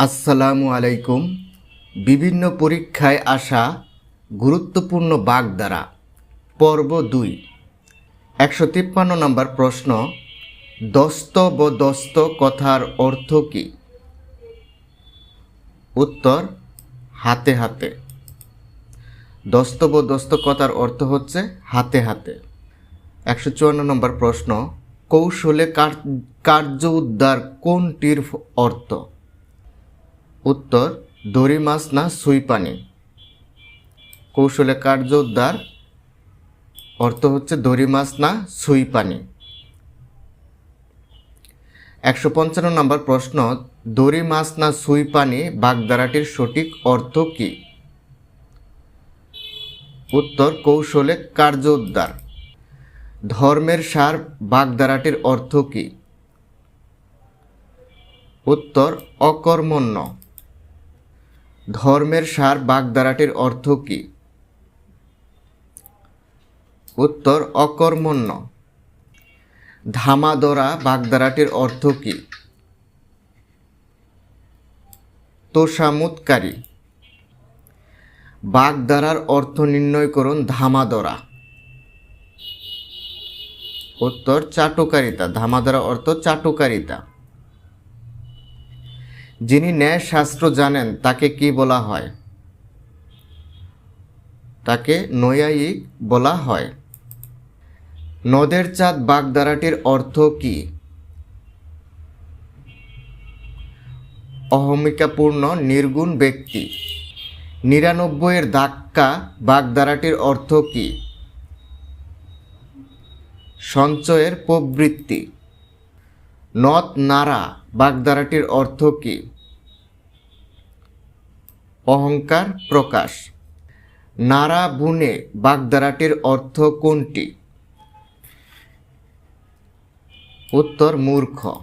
আসসালামু আলাইকুম। বিভিন্ন পরীক্ষায় আসা গুরুত্বপূর্ণ বাগধারা, পর্ব দুই। একশো তিপ্পান্ন নম্বর প্রশ্ন, দস্ত ব দস্ত কথার অর্থ কী? উত্তর, হাতে হাতে। দস্ত ব দস্ত কথার অর্থ হচ্ছে হাতে হাতে। একশো চুয়ান্ন নম্বর প্রশ্ন, কৌশলে কার- কার্য উদ্ধার কোনটির অর্থ? উত্তর, দড়ি মাছ না সুই পানি? কৌশলে কার্য উদ্ধার, অর্থ হচ্ছে দড়ি মাছ না সুই পানি। একশো পঞ্চান্ন নম্বর প্রশ্ন, দড়ি মাছ না সুই পানি বাগধারাটির সঠিক অর্থ কী? উত্তর, কৌশলে কার্য উদ্ধার। ধর্মের সার বাগধারাটির অর্থ কী? উত্তর, অকর্মণ্য। ধর্মের সার বাগধারাটির অর্থ কী? উত্তর, অকর্মণ্য। ধামাদরা বাগধারাটির অর্থ কী? তোষামুতকারী। বাগধারার অর্থ নির্ণয় করুন ধামাদরা। উত্তর, চাটুকারিতা। ধামাদরা অর্থ চাটুকারিতা। যিনি ন্যায় শাস্ত্র জানেন, তাকে কি বলা হয়? তাকে নৈয়ায়িক বলা হয়। নদের চাঁদ বাগধারাটির অর্থ কি? অহমিকাপূর্ণ, নির্গুণ ব্যক্তি। নিরানব্বইয়ের ধাক্কা বাগধারাটির অর্থ কি? সঞ্চয়ের প্রবৃত্তি। নথ নারা বাগধারাটির অর্থ কি? অহংকার প্রকাশ। নারা বুনে বাগদারাটির অর্থ কোনটি? উত্তর, মূর্খ।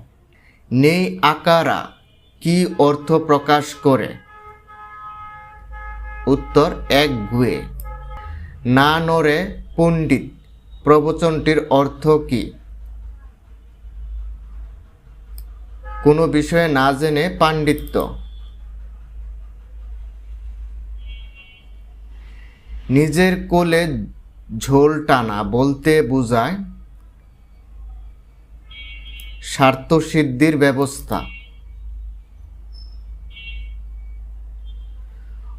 নেই আকারা কি অর্থ প্রকাশ করে? উত্তর, এক গুয়ে। না নরে পণ্ডিত প্রবচনটির অর্থ কী? কোনো বিষয়ে না জেনে পাণ্ডিত্য। নিজের কোলে ঝোল টানা বলতে বোঝায় স্বার্থসিদ্ধির ব্যবস্থা।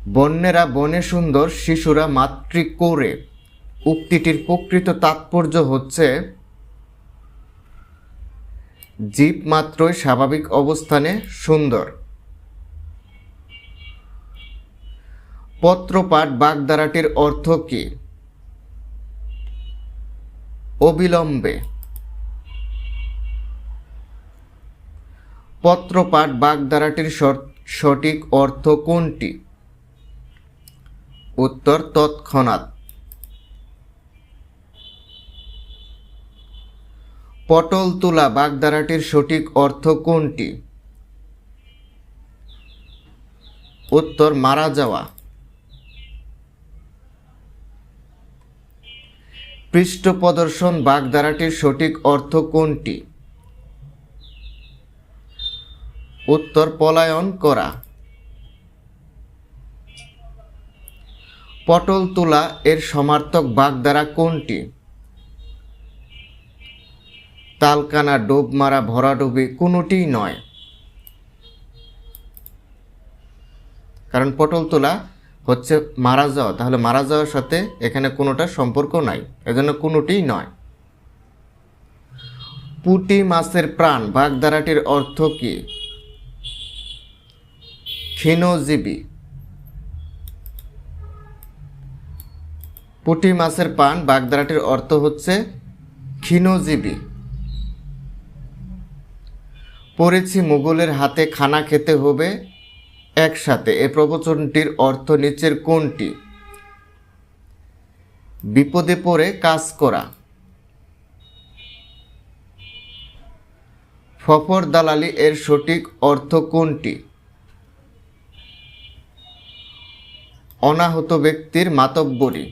বন্যেরা বনে সুন্দর, শিশুরা মাতৃ করে। উক্তিটির প্রকৃত তাৎপর্য হচ্ছে জীব মাত্রই স্বাভাবিক অবস্থানে সুন্দর। পত্রপাঠ বাগধারাটির অর্থ কি? অবিলম্বে। পত্রপাঠ বাগধারাটির সঠিক অর্থ কোনটি? উত্তর, তৎক্ষণাৎ। পটল তোলা বাগধারাটির সঠিক অর্থ কোনটি? উত্তর, মারা যাওয়া। পৃষ্ঠ প্রদর্শন বাগধারাটির সঠিক অর্থ কোনটি? উত্তর, পলায়ন করা। পটল তোলা এর সমার্থক বাগধারা কোনটি? তালকানা ডোব মারা ভরাডুবি কোনোটিই নয়। কারণ পটল তোলা হচ্ছে মারা যাওয়া। তাহলে মারা যাওয়ার সাথে এখানে কোনোটা সম্পর্ক নাই। এজন্য কোনোটিই নয়। পুটি মাছের প্রাণ বাগধারাটির অর্থ কি? ক্ষীণজীবী। পুটি মাছের পান বাগধারাটির অর্থ হচ্ছে ক্ষীণজীবী। পড়েছি মুঘলের হাতে খানা খেতে হবে একসাথে। এ প্রবচনটির অর্থ নিচের কোনটি? বিপদে পড়ে কাজ করা। ফফর দালালি এর সঠিক অর্থ কোনটি? অনাহত ব্যক্তির মাতব্বরী।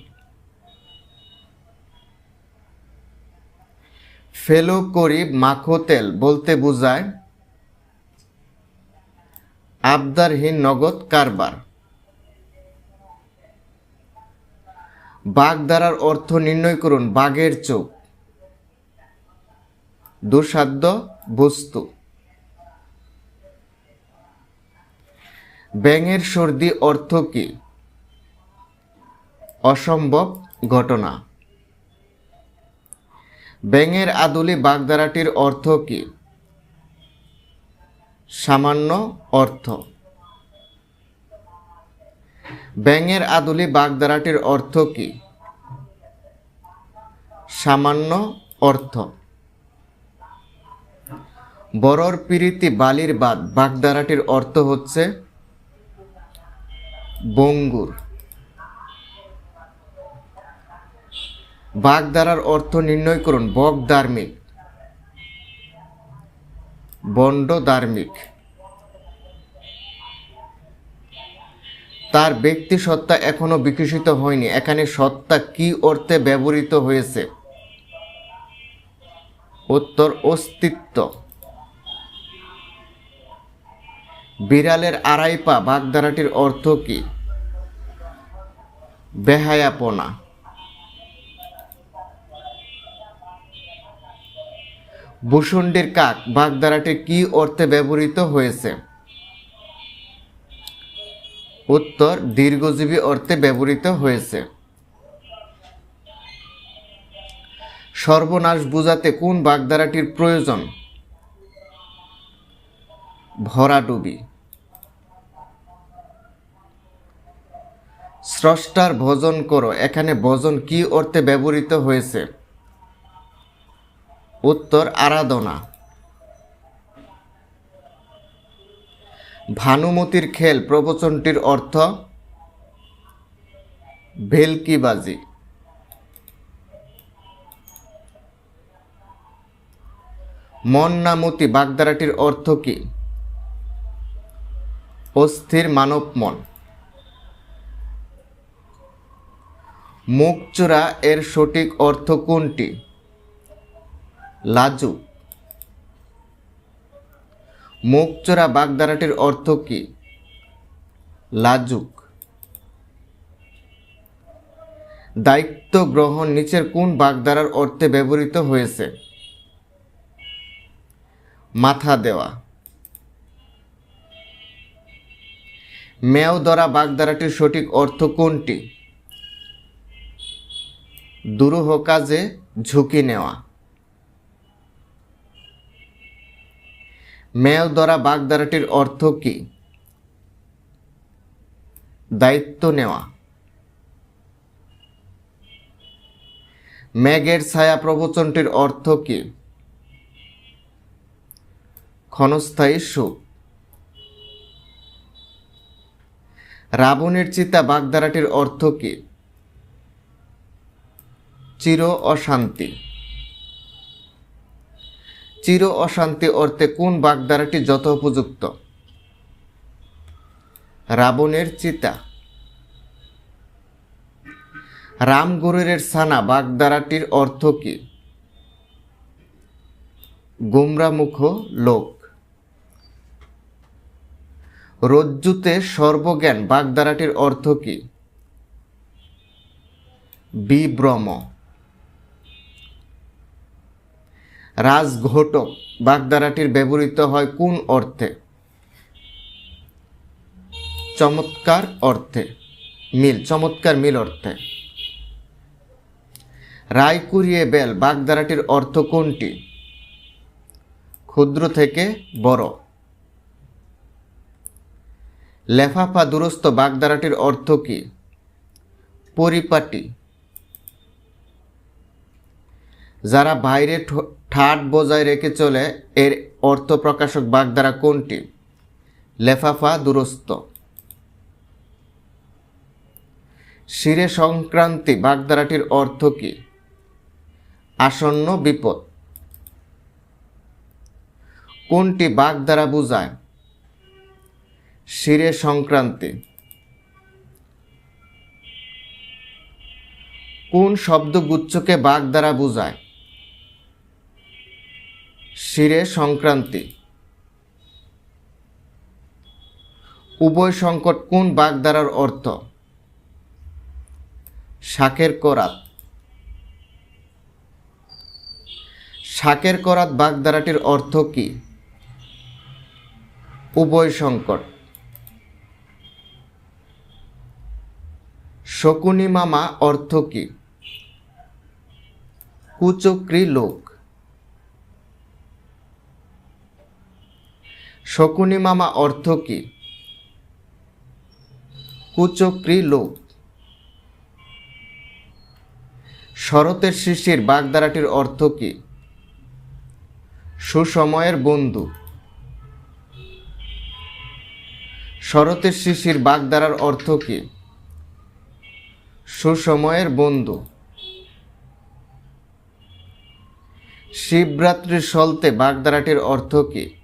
ফেলো করি মাখো তেল বলতে বোঝায় আবদারহীন নগদ কারবার। বাঘ দ্বারার অর্থ নির্ণয় করুন, বাঘের চোখ। দুঃসাধ্য বস্তু। ব্যাঙের সর্দি অর্থ কি? অসম্ভব ঘটনা। ব্যাঙের আদুলি বাগদারাটির অর্থ কি? সামান্য অর্থ। ব্যাঙের আদুলি বাগদারাটির অর্থ কি? সামান্য অর্থ। বরর পিরিতি বালির বাদ বাগদারাটির অর্থ হচ্ছে বঙ্গুর। বাগদারার অর্থ নির্ণয় করুন, বক ধার্মিক। বন্ড ধার্মিক। তার ব্যক্তি সত্তা এখনও বিকশিত হয়নি। এখানে সত্তা কি অর্থে ব্যবহৃত হয়েছে? উত্তর, অস্তিত্ব। বিড়ালের আড়াই পা, বাগধারাটির অর্থ কি? বেহায়াপনা। ভূষণ্ডের কাক বাগধারাটি কি অর্থে ব্যবহৃত হয়েছে? উত্তর, দীর্ঘজীবী অর্থে ব্যবহৃত হয়েছে। সর্বনাশ বুঝাতে কোন বাগধারাটির প্রয়োজন? ভরাডুবি স্রষ্টার ভজন করো, এখানে ভজন কি অর্থে ব্যবহৃত হয়েছে? উত্তর আরাধনা। ভানুমতির খেল প্রবচনটির অর্থ ভেলকিবাজি। মন্নামতি বাগদারাটির অর্থ কি? অস্থির মানব মন মুখচোরা এর সঠিক অর্থ কোনটি? লাজুক মুখচোরা বাগদারাটির অর্থ কি? লাজুক। দায়িত্ব গ্রহণ নিচের কোন বাগদারার অর্থে ব্যবহৃত হয়েছে? মাথা দেওয়া। মেয় দ্বারা বাগদারাটির সঠিক অর্থ কোনটি? দুরূহ কাজে ঝুঁকি নেওয়া। মেয় দ্বারা বাগদারাটির অর্থ কি? দায়িত্ব নেওয়া। মেঘের ছায়া প্রবচনটির অর্থ কি? ক্ষণস্থায়ী সুখ। রাবণের চিতা বাগধারাটির অর্থ কি? চির অশান্তি। চির অশান্তি অর্থে কোন বাগধারাটি যত উপযুক্ত? রাবণের চিতা। রামগরুরের সানা বাগধারাটির অর্থ কি? গুমরামুখ লোক। রজ্জুতে সর্বজ্ঞান বাগধারাটির অর্থ কি? বিভ্রম। রাজঘটক বাগধারাটির ব্যবহৃত হয় কোন অর্থে? চমৎকার অর্থে। মিল, চমৎকার মিল অর্থে। রায় কুরিয়ে বেল বাগধারাটির অর্থ কোনটি? ক্ষুদ্র থেকে বড়। লেফাফা দুরস্ত বাগধারাটির অর্থ কি? পরিপাটি। যারা বাইরে ঠাট বজায় রেখে চলে এর অর্থ প্রকাশক বাগধারা কোনটি? লেফাফা দুরস্ত। শিরে সংক্রান্তি বাগধারাটির অর্থ কি? আসন্ন বিপদ। কোনটি দ্বারা বোঝায়? শিরে সংক্রান্তি। কোন শব্দগুচ্ছকে দ্বারা বোঝায়? শিরে সংক্রান্তি। উভয় সংকট কোন বাগধারার অর্থ? শাকের করাত। শাকের করাত বাগধারাটির অর্থ কি? উভয় সংকট। শকুনি মামা অর্থ কি? কুচক্রী লোক শকুনি মামা অর্থ কি? কুচক্রী লোক। শরতের শিশির বাগধারাটির অর্থ কি? সুসময়ের বন্ধু। শরতের শিশির বাগধারার অর্থ কি? সুসময়ের বন্ধু। শিবরাত্রির সলতে বাগধারাটির অর্থ কি?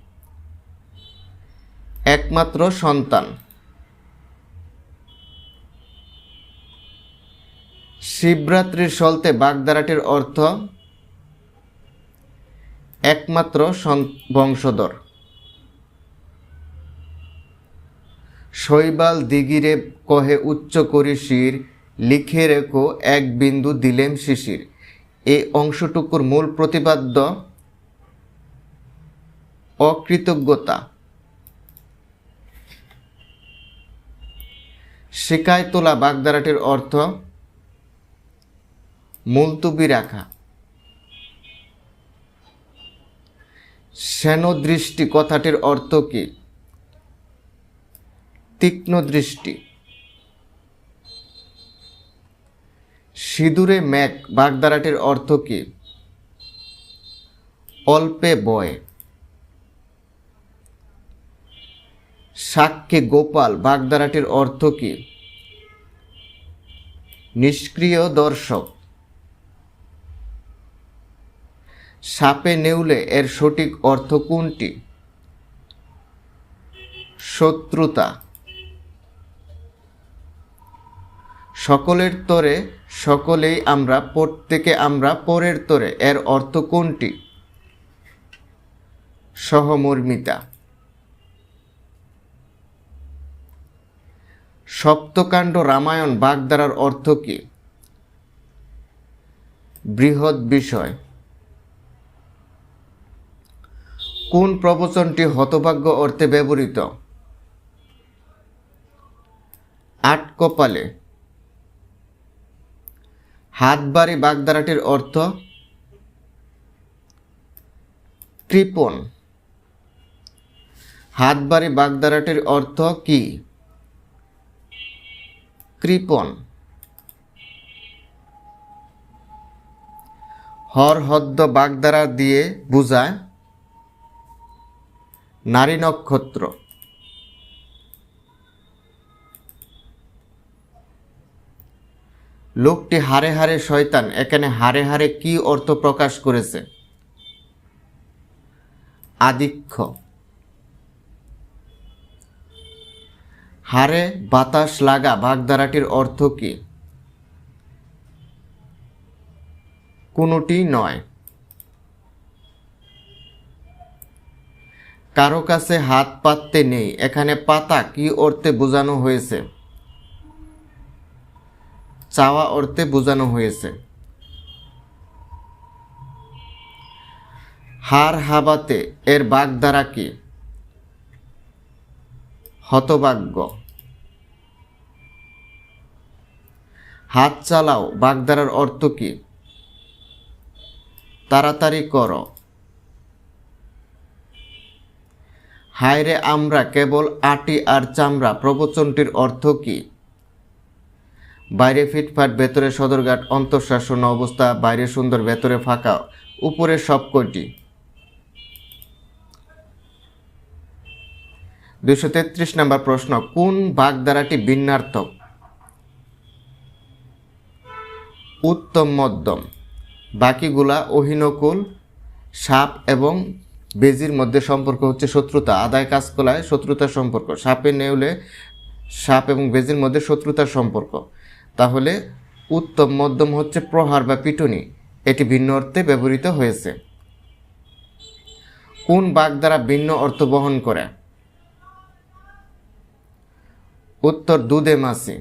একমাত্র সন্তান। শিবরাত্রির সলতে বাগধারাটির অর্থ একমাত্র বংশধর। শৈবাল দিগিরে কহে উচ্চ করি শির, লিখে রেখো এক বিন্দু দিলেম শিশির। এই অংশটুকুর মূল প্রতিপাদ্য অকৃতজ্ঞতা। শিকায় তোলা বাগধারাটির অর্থ মুলতুবি রাখা। দৃষ্টি কথাটির অর্থ কি? তীক্ষ্ণ দৃষ্টি সিঁদুরে ম্যাক বাগদারাটির অর্থ কি? অল্পে বয়। সাক্ষ্যে গোপাল বাগধারাটির অর্থ কি? নিষ্ক্রিয় দর্শক। সাপে নেউলে এর সঠিক অর্থ কোনটি? শত্রুতা। সকলের তরে, সকলেই আমরা, প্রত্যেকে আমরা পরের তরে, এর অর্থ কোনটি? সহমর্মিতা। সপ্তকাণ্ড রামায়ণ বাগধারার অর্থ কি? বৃহৎ বিষয়। কোন প্রবচনটি হতভাগ্য অর্থে ব্যবহৃত? আট কপালে। হাতবাড়ি বাগধারাটির অর্থ? কৃপণ হাতবাড়ি বাগধারাটির অর্থ কি? কৃপণ। হর হদ্দ বাগধারা দিয়ে বুঝায়, নারী নক্ষত্র। লোকটি হারে হারে শয়তান, এখানে হারে হারে কি অর্থ প্রকাশ করেছে? আদিক্ষ। হারে বাতাস লাগা বাগধারাটির অর্থ কি? কোনোটি নয়। কারও কাছে হাত পাততে নেই, এখানে পাতা কি অর্থে বোঝানো হয়েছে? চাওয়া অর্থে বোঝানো হয়েছে। হার হাবাতে এর বাগধারা কি? হতভাগ্য। হাত চালাও বাগধারার অর্থ কি? তাড়াতাড়ি করো। হায়রে আমরা কেবল আটি আর চামড়া, প্রবচনটির অর্থ কি? বাইরে ফিটফাট, ভেতরে সদরঘাট, অন্তঃশাসন অবস্থা, বাইরে সুন্দর, ভেতরে ফাঁকা, উপরে সব কয়টি দুশো তেত্রিশ নম্বর প্রশ্ন, কোন বাগধারাটি ভিন্নার্থক? উত্তম মধ্যম। বাকিগুলা অহিনকুল, সাপ এবং বেজির মধ্যে সম্পর্ক হচ্ছে শত্রুতা। আদায় কাজ কলায় শত্রুতার সম্পর্ক। সাপে নেউলে সাপ এবং বেজির মধ্যে শত্রুতার সম্পর্ক। তাহলে উত্তম মধ্যম হচ্ছে প্রহার বা পিটুনি। এটি ভিন্ন অর্থে ব্যবহৃত হয়েছে। কোন বাঘ দ্বারা ভিন্ন অর্থ বহন করে? উত্তর দুধে মাছি।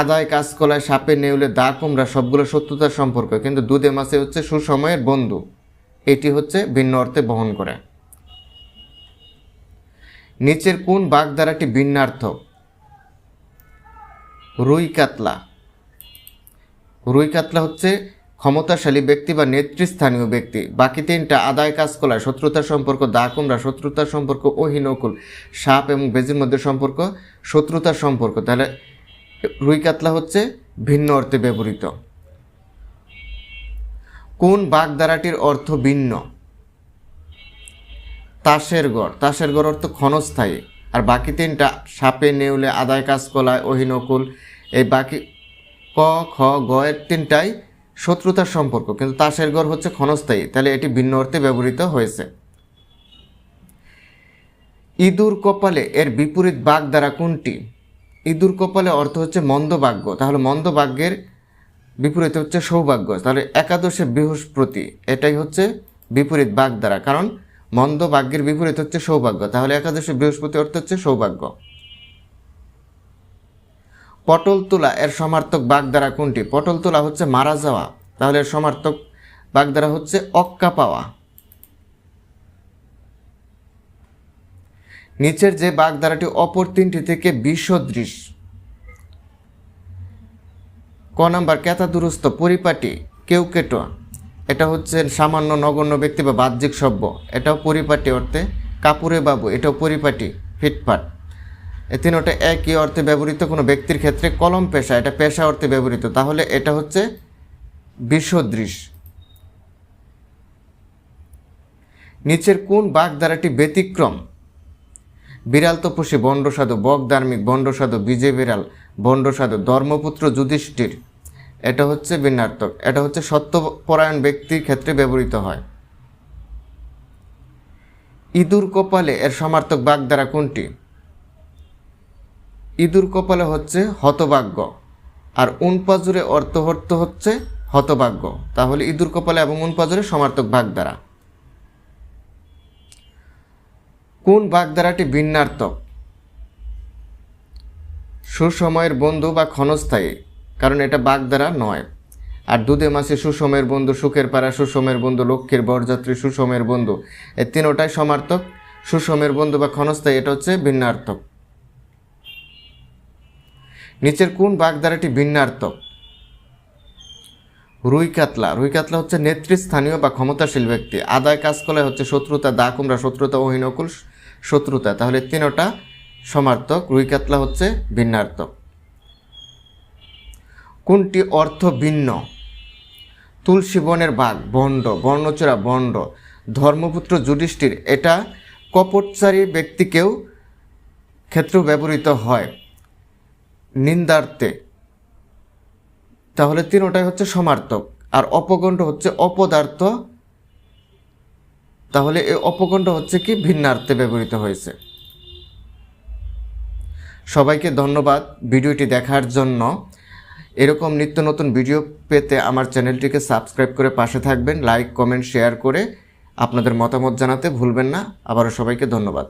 আদায় কাজকলায় সাপে, নেউলে, দা, কুমড়া সবগুলো শত্রুতার সম্পর্ক। কিন্তু দুধে মাছে হচ্ছে সুসময়ের বন্ধু। এটি হচ্ছে ভিন্ন অর্থে বহন করে। নিচের কোন বাগধারাটি ভিন্নার্থ। রুই কাতলা। রুই কাতলা হচ্ছে ক্ষমতাশালী ব্যক্তি বা নেতৃস্থানীয় ব্যক্তি। বাকি তিনটা আদায় কাজ কলায় শত্রুতার সম্পর্ক, দা, কুমড়া শত্রুতার সম্পর্ক অহিনকুল সাপ এবং বেজির মধ্যে সম্পর্ক, শত্রুতার সম্পর্ক। তাহলে রুই কাতলা হচ্ছে ভিন্ন অর্থে ব্যবহৃত। কোন বাগধারাটির অর্থ ভিন্ন? তাসের গড়। তাসের গড় অর্থ ক্ষণস্থায়ী। আর বাকি তিনটা, সাপে, নেউলে, আদায় কাজ কলায় অহিনকুল, এই বাকি ক, খ, গ তিনটাই শত্রুতার সম্পর্ক। কিন্তু তাসের গড় হচ্ছে ক্ষণস্থায়ী। তাহলে এটি ভিন্ন অর্থে ব্যবহৃত হয়েছে। ইঁদুর কপালে এর বিপরীত দ্বারা কোনটি? ইঁদুর কপালে অর্থ হচ্ছে মন্দ ভাগ্য। তাহলে মন্দ ভাগ্যের বিপরীত হচ্ছে সৌভাগ্য। তাহলে একাদশে বৃহস্পতি, এটাই হচ্ছে বিপরীত বাঘ দ্বারা। কারণ মন্দ ভাগ্যের বিপরীত হচ্ছে সৌভাগ্য। তাহলে একাদশে বৃহস্পতি অর্থ হচ্ছে সৌভাগ্য। পটল তোলা এর সমার্থক বাগধারা কোনটি? পটল তোলা হচ্ছে মারা যাওয়া। তাহলে এর সমার্থক বাগধারা হচ্ছে অক্কা পাওয়া। নিচের যে বাগধারাটি অপর তিনটি থেকে বিসদৃশ। ক নাম্বার কেতা দুরস্ত পরিপাটি কেউ কেটো এটা হচ্ছে সামান্য নগণ্য ব্যক্তি বা বাহ্যিক সভ্য। এটাও পরিপাটি অর্থে কাপুরে বাবু, এটাও পরিপাটি, ফিটফাট। এ তিনোটা একই অর্থে ব্যবহৃত কোনো ব্যক্তির ক্ষেত্রে কলম পেশা, এটা পেশা অর্থে ব্যবহৃত। তাহলে এটা হচ্ছে বিশ্বদৃশ নিচের কোন বাগধারাটি ব্যতিক্রম? বিড়াল তপস্বী বন্ডসাধু বক ধার্মিক বন্ডসাধু বিজে বিড়াল বন্ডসাধু ধর্মপুত্র যুধিষ্ঠির। এটা হচ্ছে বিন্যার্থক এটা হচ্ছে সত্যপরায়ণ ব্যক্তির ক্ষেত্রে ব্যবহৃত হয়। ইঁদুর কপালে এর সমার্থক বাগধারা কোনটি? ইঁদুর কপালে হচ্ছে হতভাগ্য আর উনপাজুরে অর্থহর্ত হচ্ছে হতভাগ্য। তাহলে ইঁদুর কপালে এবং উনপাজুরে সমার্থক বাগধারা কোন বাগধারাটি ভিন্নার্থক? সুসময়ের বন্ধু বা ক্ষণস্থায়ী, কারণ এটা বাগধারা নয়। আর দুধে মাসে সুসময়ের বন্ধু, সুখের পাড়া সুসময়ের বন্ধু, লক্ষ্মীর বরযাত্রী সুসময়ের বন্ধু, এই তিনোটাই সমার্থক। সুসময়ের বন্ধু বা ক্ষণস্থায়ী, এটা হচ্ছে ভিন্নার্থক। নিচের কোন বাগধারাটি ভিন্নার্থক? রুই কাতলা। রুই কাতলা হচ্ছে নেতৃস্থানীয় বা ক্ষমতাশীল ব্যক্তি। আদায় কাজ করলে হচ্ছে শত্রুতা দা কুমড়া শত্রুতা, অহিনকুল শত্রুতা। তাহলে তিনোটা সমার্থক, রুই কাতলা হচ্ছে ভিন্নার্থক। কোনটি অর্থ ভিন্ন? তুলসী বনের বাঘ, বন্ড বর্ণচোরা বন্ড। ধর্মপুত্র যুধিষ্ঠির, এটা কপটচারী ব্যক্তিকেও ক্ষেত্রেও ব্যবহৃত হয় নিন্দার্থে। তাহলে তিনোটাই হচ্ছে সমার্থক, আর অপগণ্ড হচ্ছে অপদার্থ তাহলে এই অপকণ্ড হচ্ছে কি ভিন্নার্থে ব্যবহৃত হয়েছে। সবাইকে ধন্যবাদ ভিডিওটি দেখার জন্য। এরকম নিত্য নতুন ভিডিও পেতে আমার চ্যানেলটিকে সাবস্ক্রাইব করে পাশে থাকবেন, লাইক, কমেন্ট, শেয়ার করে আপনাদের মতামত জানাতে ভুলবেন না। আবারও সবাইকে ধন্যবাদ।